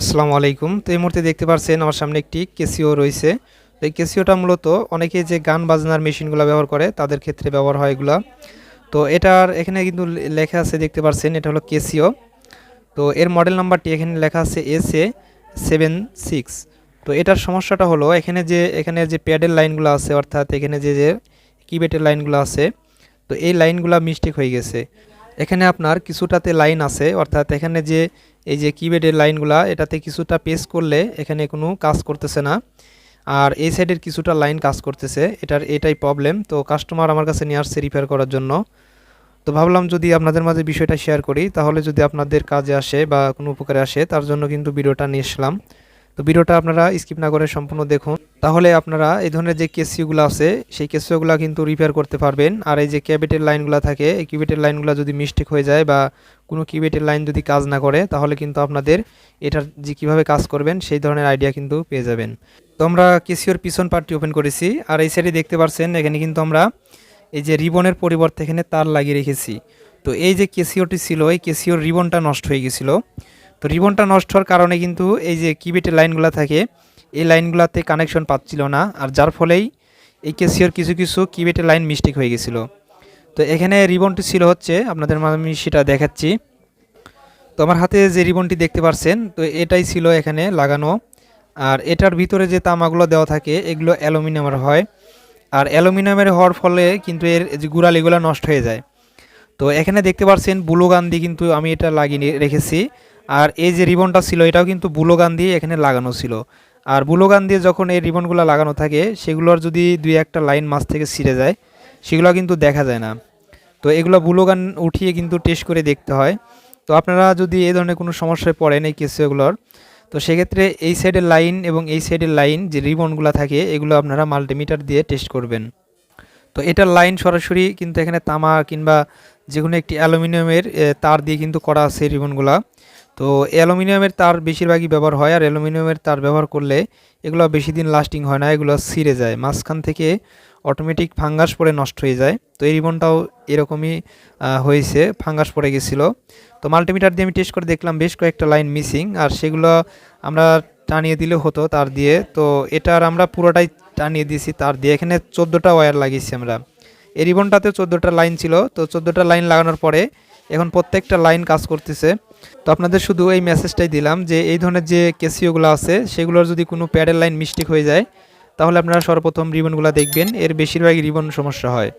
আসসালামু আলাইকুম। তো এই মুহূর্তে দেখতে পাচ্ছেন আমার সামনে একটি কেসিও রয়েছে। তো এই কেসিওটা মূলত অনেকে যে গান বাজনার মেশিনগুলো ব্যবহার করে, তাদের ক্ষেত্রে ব্যবহার হয় এগুলা। তো এটার এখানে কিন্তু লেখা আছে, দেখতে পাচ্ছেন এটা হলো কেসিও। তো এর মডেল নাম্বারটি এখানে লেখা আছে এস এ সেভেন সিক্স। তো এটার সমস্যাটা হলো, এখানে যে এখানে যে প্যাডের লাইনগুলো আছে, অর্থাৎ এখানে যে যে কিবেটের লাইনগুলো আছে, তো এই লাইনগুলো মিস্টেক হয়ে গেছে। এখানে আপনার কিছুটাতে লাইন আছে, অর্থাৎ এখানে যে এই যে কিবোর্ডের লাইনগুলা, এটাতে কিছুটা পেস করলে এখানে কোনো কাজ করতেছে না। আর এই সাইডের কিছুটা লাইন কাজ করতেছে, এটার এটাই প্রবলেম তো কাস্টমার আমার কাছে নিয়ে আসছে রিপেয়ার করার জন্য। তো ভাবলাম যদি আপনাদের মাঝে বিষয়টা শেয়ার করি, তাহলে যদি আপনাদের কাজে আসে বা কোনো উপকারে আসে, তার জন্য কিন্তু ভিডিওটা নিয়ে এসলাম তো ভিডিওটা আপনারা স্কিপ না করে সম্পূর্ণ দেখুন। তাহলে আপনারা এই ধরনের যে কেসিওগুলো আছে, সেই কেসিওগুলো কিন্তু রিপেয়ার করতে পারবেন। আর এই যে ক্যাবেটের লাইনগুলো থাকে, এই কিবেটের লাইনগুলো যদি মিস্টেক হয়ে যায় বা কোনো কিবেটের লাইন যদি কাজ না করে, তাহলে কিন্তু আপনাদের এটার যে কীভাবে কাজ করবেন, সেই ধরনের আইডিয়া কিন্তু পেয়ে যাবেন। তো আমরা কেসিওর পিছন পার্টটি ওপেন করেছি। আর এই সাইডে দেখতে পাচ্ছেন এখানে কিন্তু আমরা এই যে রিবনের পরিবর্তে এখানে তার লাগিয়ে রেখেছি। তো এই যে কেসিওটি ছিল, এই কেসিওর রিবনটা নষ্ট হয়ে গেছিল। তো রিবনটা নষ্ট হওয়ার কারণে কিন্তু এই যে কিবেটের লাইনগুলো থাকে, এই লাইনগুলোতে কানেকশন পাচ্ছিল না। আর যার ফলেই এই কেসিওর কিছু কিছু কিবেটের লাইন মিস্টেক হয়ে গেছিল। তো এখানে রিবনটি ছিল হচ্ছে, আপনাদের আমি সেটা দেখাচ্ছি। তো আমার হাতে যে রিবনটি দেখতে পাচ্ছেন তো এটাই ছিল এখানে লাগানো। আর এটার ভিতরে যে তামাগুলো দেওয়া থাকে, এগুলো অ্যালুমিনিয়ামের হয়। আর অ্যালুমিনিয়ামের হওয়ার ফলে কিন্তু এর যে গুড়ালিগুলো নষ্ট হয়ে যায়। তো এখানে দেখতে পাচ্ছেন ব্লু গান দিয়ে কিন্তু আমি এটা লাগিয়ে রেখেছি। আর এই যে রিবনটা ছিল, এটাও কিন্তু বুলো গান দিয়ে এখানে লাগানো ছিল। আর বুলো গান দিয়ে যখন এই রিবনগুলো লাগানো থাকে, সেগুলোর যদি দুই একটা লাইন মাছ থেকে ছিঁড়ে যায়, সেগুলো কিন্তু দেখা যায় না। তো এগুলো বুলো গান উঠিয়ে কিন্তু টেস্ট করে দেখতে হয়। তো আপনারা যদি এই ধরনের কোনো সমস্যায় পড়েন এই কেসগুলোর তো সেক্ষেত্রে এই সাইডের লাইন এবং এই সাইডের লাইন যে রিবনগুলো থাকে, এগুলো আপনারা মাল্টিমিটার দিয়ে টেস্ট করবেন। তো এটার লাইন সরাসরি কিন্তু এখানে তামা কিংবা যে কোনো একটি অ্যালুমিনিয়ামের তার দিয়ে কিন্তু করা আছে রিবনগুলা। তো অ্যালুমিনিয়ামের তার বেশিরভাগই ব্যবহার হয়, আর অ্যালুমিনিয়ামের তার ব্যবহার করলে এগুলো বেশি দিন লাস্টিং হয় না, এগুলো ছিঁড়ে যায়। মাঝখান থেকে অটোমেটিক ফাঙ্গাস পড়ে নষ্ট হয়ে যায়। তো এই রিবনটাও এরকমই হয়েছে ফাঙ্গাস পড়ে গেছিল। তো মাল্টিমিটার দিয়ে আমি টেস্ট করে দেখলাম, বেশ কয়েকটা লাইন মিসিং আর সেগুলো আমরা টানিয়ে দিলে হতো তার দিয়ে। তো এটার আমরা পুরোটাই টানিয়ে দিয়েছি তার দিয়ে। এখানে চোদ্দোটা ওয়্যার লাগিয়েছি আমরা। এই রিবনটাতে চোদ্দোটা লাইন ছিল। তো চোদ্দোটা লাইন লাগানোর পরে এখন প্রত্যেকটা লাইন কাজ করতেছে। তো আপনাদের শুধু এই মেসেজটাই দিলাম যে, এই ধরনের যে কেসিওগুলো আছে, সেগুলোর যদি কোনো প্যাডের লাইন মিস্টেক হয়ে যায়, তাহলে আপনারা সর্বপ্রথম রিবনগুলো দেখবেন। এর বেশিরভাগই রিবন সমস্যা হয়।